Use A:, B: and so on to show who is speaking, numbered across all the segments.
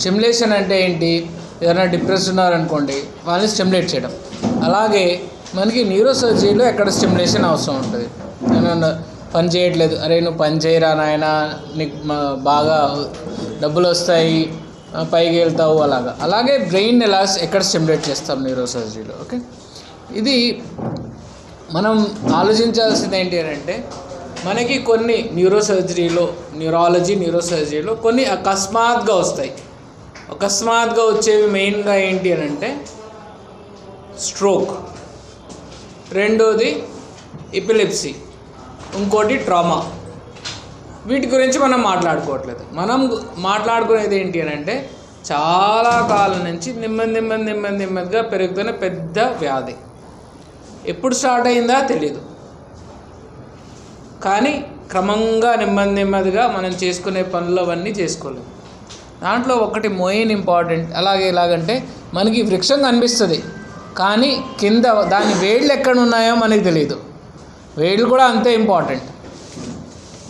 A: Stimulation అంటే ఏంటి? ఎవరైనా డిప్రెస్ ఉన్నారనుకోండి వాళ్ళని స్టిమ్యులేట్ చేయడం. అలాగే మనకి న్యూరో సర్జరీలో ఎక్కడ స్టిమ్యులేషన్ అవసరం ఉంటుంది? ఏమైనా పని చేయట్లేదు. అరే నువ్వు పని చేయరా నాయన? నీకు బాగా డబ్బులు వస్తాయి పైకి వెళ్తావు అలాగా. అలాగే బ్రెయిన్ ఎలా ఎక్కడ స్టిమ్యులేట్ చేస్తాం న్యూరో సర్జరీలో ఓకే? ఇది మనం ఆలోచించాల్సింది ఏంటి అని అంటే మనకి కొన్ని న్యూరో సర్జరీలో న్యూరాలజీ న్యూరో సర్జరీలో కొన్ని అకస్మాత్గా వస్తాయి. అకస్మాత్గా వచ్చేవి మెయిన్గా ఏంటి అని అంటే స్ట్రోక్. రెండోది ఎపిలెప్సీ. ఇంకోటి ట్రామా. వీటి గురించి మనం మాట్లాడుకోవట్లేదు. మనం మాట్లాడుకునేది ఏంటి అని అంటే చాలా కాలం నుంచి నెమ్మది నెమ్మది నెమ్మది నెమ్మదిగా పెరుగుతున్న పెద్ద వ్యాధి. ఎప్పుడు స్టార్ట్ అయిందా తెలియదు కానీ క్రమంగా నెమ్మది నెమ్మదిగా మనం చేసుకునే పనులు అవన్నీ చేసుకోలేము దాంట్లో ఒకటి మెయిన్ ఇంపార్టెంట్ అలాగే ఎలాగంటే మనకి వృక్షం కనిపిస్తుంది. కానీ కింద దాని వేళ్ళు ఎక్కడ ఉన్నాయో మనకి తెలియదు వేళ్ళు కూడా అంతే ఇంపార్టెంట్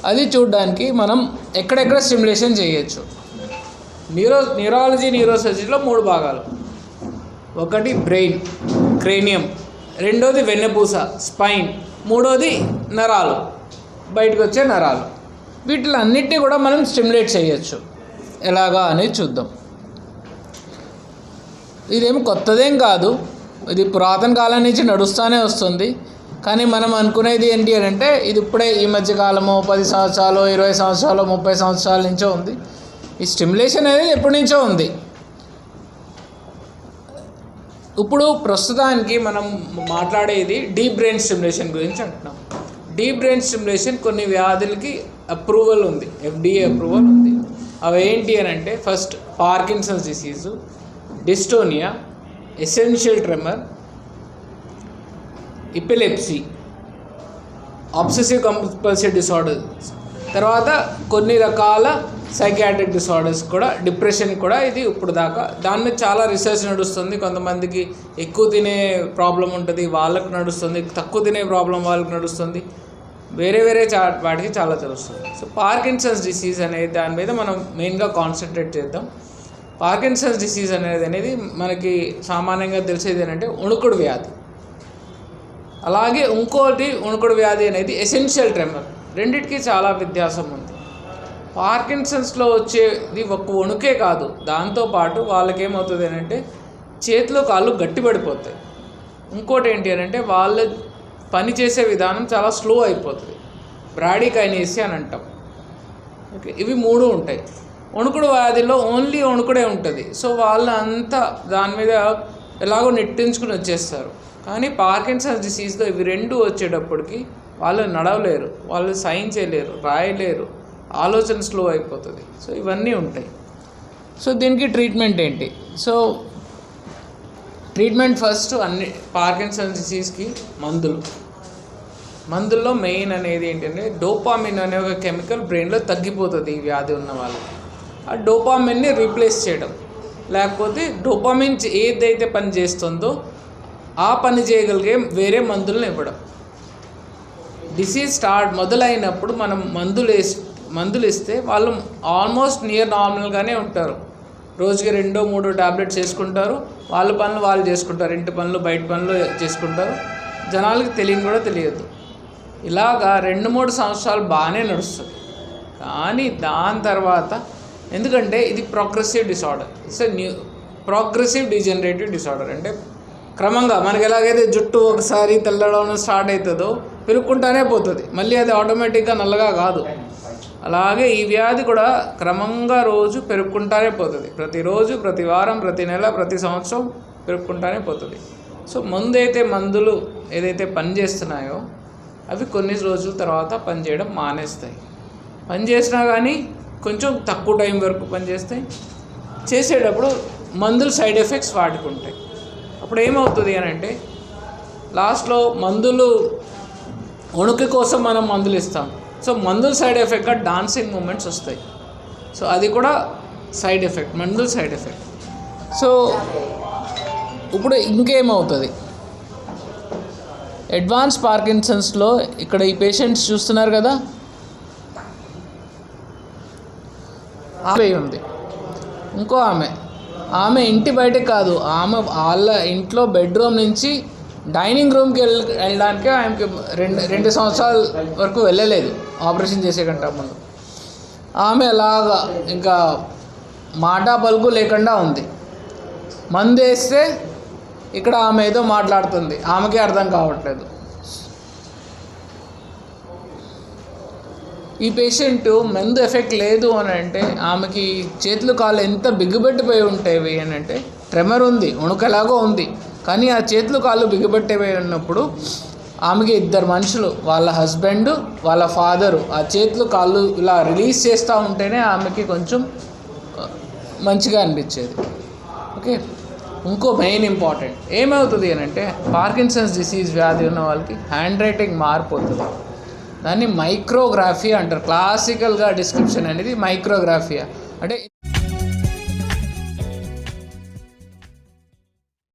A: అది చూడడానికి మనం ఎక్కడెక్కడ స్టిమ్యులేషన్ చేయొచ్చు. న్యూరో న్యూరాలజీ న్యూరోసర్జరీలో మూడు భాగాలు. ఒకటి బ్రెయిన్ క్రేనియం రెండోది వెన్నెపూస స్పైన్ మూడోది నరాలు. బయటకు వచ్చే నరాలు. వీటిలో అన్నిటినీ కూడా మనం స్టిమ్యులేట్ చేయొచ్చు. ఎలాగా అనేది చూద్దాం. ఇదేం కొత్తదేం కాదు. ఇది పురాతన కాలం నుంచి నడుస్తూనే వస్తుంది. కానీ మనం అనుకునేది ఏంటి అని అంటే ఇది ఇప్పుడే ఈ మధ్య కాలము పది సంవత్సరాలు ఇరవై సంవత్సరాలు ముప్పై సంవత్సరాల నుంచో ఉంది. ఈ స్టిమ్యులేషన్ అనేది ఎప్పటి నుంచో ఉంది. ఇప్పుడు ప్రస్తుతానికి మనం మాట్లాడేది డీప్ బ్రెయిన్ స్టిమ్యులేషన్ గురించి అంటున్నాం. డీప్ బ్రెయిన్ స్టిమ్యులేషన్ కొన్ని వ్యాధులకి అప్రూవల్ ఉంది. ఎఫ్డిఏ అప్రూవల్ ఉంది. అవి ఏంటి అని అంటే first Parkinson's disease dystonia essential tremor epilepsy obsessive compulsive disorder తర్వాత కొన్ని రకాల సైకాట్రిక్ డిసార్డర్స్ కూడా డిప్రెషన్ కూడా ఇది ఇప్పుడు దాకా. దాని మీద చాలా రీసెర్చ్ నడుస్తుంది. కొంతమందికి ఎక్కువ తినే ప్రాబ్లం ఉంటుంది వాళ్ళకు నడుస్తుంది. తక్కువ తినే ప్రాబ్లం వాళ్ళకి నడుస్తుంది. వేరే వేరే చా వాటికి చాలా తెలుస్తుంది. సో పార్కిన్సన్స్ డిసీజ్ అనేది దాని మీద మనం మెయిన్గా కాన్సన్ట్రేట్ చేద్దాం. పార్కిన్సన్స్ డిసీజ్ అనేది అనేది మనకి సామాన్యంగా తెలిసేది ఏంటంటే ఉణుకుడు వ్యాధి. అలాగే ఇంకోటి ఉణుకుడు వ్యాధి అనేది ఎసెన్షియల్ ట్రెమర్ రెండిటికి చాలా వ్యత్యాసం ఉంది. పార్కిన్సన్స్లో వచ్చేది ఒక వణుకే కాదు. దాంతోపాటు వాళ్ళకి ఏమవుతుంది అని అంటే చేతిలో కాళ్ళు గట్టిపడిపోతాయి. ఇంకోటి ఏంటి అని అంటే వాళ్ళ పని చేసే విధానం చాలా స్లో అయిపోతుంది. బ్రాడీకైనేసి అని అంటాం. ఓకే ఇవి మూడు ఉంటాయి. వణుకుడు వ్యాధిలో ఓన్లీ వణుకుడే ఉంటుంది. సో వాళ్ళు అంతా దాని మీద ఎలాగో నెట్టించుకుని వచ్చేస్తారు. కానీ పార్కిన్సన్స్ డిసీజ్లో ఇవి రెండు వచ్చేటప్పటికి వాళ్ళు నడవలేరు. వాళ్ళు సైన్ చేయలేరు రాయలేరు. ఆలోచన స్లో అయిపోతుంది. సో ఇవన్నీ ఉంటాయి. సో దీనికి ట్రీట్మెంట్ ఏంటి? సో ట్రీట్మెంట్ ఫస్ట్ అన్ని పార్కిన్సన్స్ డిసీజ్కి మందులు. మందుల్లో మెయిన్ అనేది ఏంటంటే డోపామిన్ అనే ఒక కెమికల్ బ్రెయిన్లో తగ్గిపోతుంది ఈ వ్యాధి ఉన్న వాళ్ళకి. ఆ డోపామిన్ని రీప్లేస్ చేయడం. లేకపోతే డోపామిన్ ఏదైతే పని చేస్తుందో ఆ పని చేయగలిగే వేరే మందులను ఇవ్వడం. డిసీజ్ స్టార్ట్ మొదలైనప్పుడు మనం మందులు వేసి మందులు ఇస్తే వాళ్ళు ఆల్మోస్ట్ నియర్ నార్మల్గానే ఉంటారు. రోజుకి రెండో మూడో టాబ్లెట్స్ చేసుకుంటారు వాళ్ళ పనులు వాళ్ళు చేసుకుంటారు. ఇంటి పనులు బయట పనులు చేసుకుంటారు. జనాలకి తెలియని కూడా తెలియదు. ఇలాగా రెండు మూడు సంవత్సరాలు బాగానే నడుస్తుంది. కానీ దాని తర్వాత ఎందుకంటే ఇది progressive disorder it's new progressive degenerative disorder అంటే క్రమంగా మనకి ఎలాగైతే జుట్టు ఒకసారి తెల్లడం స్టార్ట్ అవుతుందో పెరుక్కుంటానే పోతుంది. మళ్ళీ అది ఆటోమేటిక్గా నల్లగా కాదు. అలాగే ఈ వ్యాధి కూడా క్రమంగా రోజు పెరుక్కుంటానే పోతుంది. ప్రతిరోజు ప్రతి వారం ప్రతి నెల ప్రతి సంవత్సరం పెరుక్కుంటానే పోతుంది. సో ముందైతే మందులు ఏదైతే పనిచేస్తున్నాయో అవి కొన్ని రోజుల తర్వాత పనిచేయడం మానేస్తాయి. పని చేసినా కానీ కొంచెం తక్కువ టైం వరకు పనిచేస్తాయి చేసేటప్పుడు మందులు సైడ్ ఎఫెక్ట్స్ వాటికి ఉంటాయి. అప్పుడు ఏమవుతుంది అని అంటే లాస్ట్లో మందులు ఉణుకు కోసం మనం మందులు ఇస్తాం. సో మందుల సైడ్ ఎఫెక్ట్గా డాన్సింగ్ మూమెంట్స్ వస్తాయి. సో అది కూడా సైడ్ ఎఫెక్ట్ మందుల సైడ్ ఎఫెక్ట్. సో ఇప్పుడు ఇంకేమవుతుంది? అడ్వాన్స్ పార్కిన్సన్స్లో ఇక్కడ ఈ పేషెంట్స్ చూస్తున్నారు కదా? ఆమె ఉంది. ఇంకో ఆమె. ఆమె ఇంటి బయట కాదు ఆమె వాళ్ళ ఇంట్లో బెడ్రూమ్ నుంచి డైనింగ్ రూమ్కి వెళ్ళ వెళ్ళడానికే ఆమెకి రెండు రెండు సంవత్సరాల వరకు వెళ్ళలేదు. ఆపరేషన్ చేసే కంటే ముందు. ఆమె అలాగా ఇంకా మాట పలుకు లేకుండా ఉంది. మందు వేస్తే ఇక్కడ ఆమె ఏదో మాట్లాడుతుంది. ఆమెకే అర్థం కావట్లేదు. ఈ పేషెంట్ మందు ఎఫెక్ట్ లేదు అని అంటే ఆమెకి చేతులు కాళ్ళు ఎంత బిగ్గుబెట్టిపోయి ఉంటాయి అని అంటే ట్రెమర్ ఉంది వణుకలాగో ఉంది. కానీ ఆ చేతులు కాళ్ళు బిగ్గుబెట్టిపోయి ఉన్నప్పుడు ఆమెకి ఇద్దరు మనుషులు వాళ్ళ హస్బెండ్ వాళ్ళ ఫాదరు ఆ చేతులు కాళ్ళు ఇలా రిలీజ్ చేస్తూ ఉంటేనే ఆమెకి కొంచెం మంచిగా అనిపించేది. ఓకే? ఇంకో మెయిన్ ఇంపార్టెంట్. ఏమవుతుంది అని అంటే పార్కిన్సన్స్ డిసీజ్ వ్యాధి ఉన్న వాళ్ళకి హ్యాండ్ రైటింగ్ మారిపోతుంది. దాన్ని మైక్రోగ్రాఫీ అంటారు. క్లాసికల్గా డిస్క్రిప్షన్ అనేది మైక్రోగ్రాఫియా. అంటే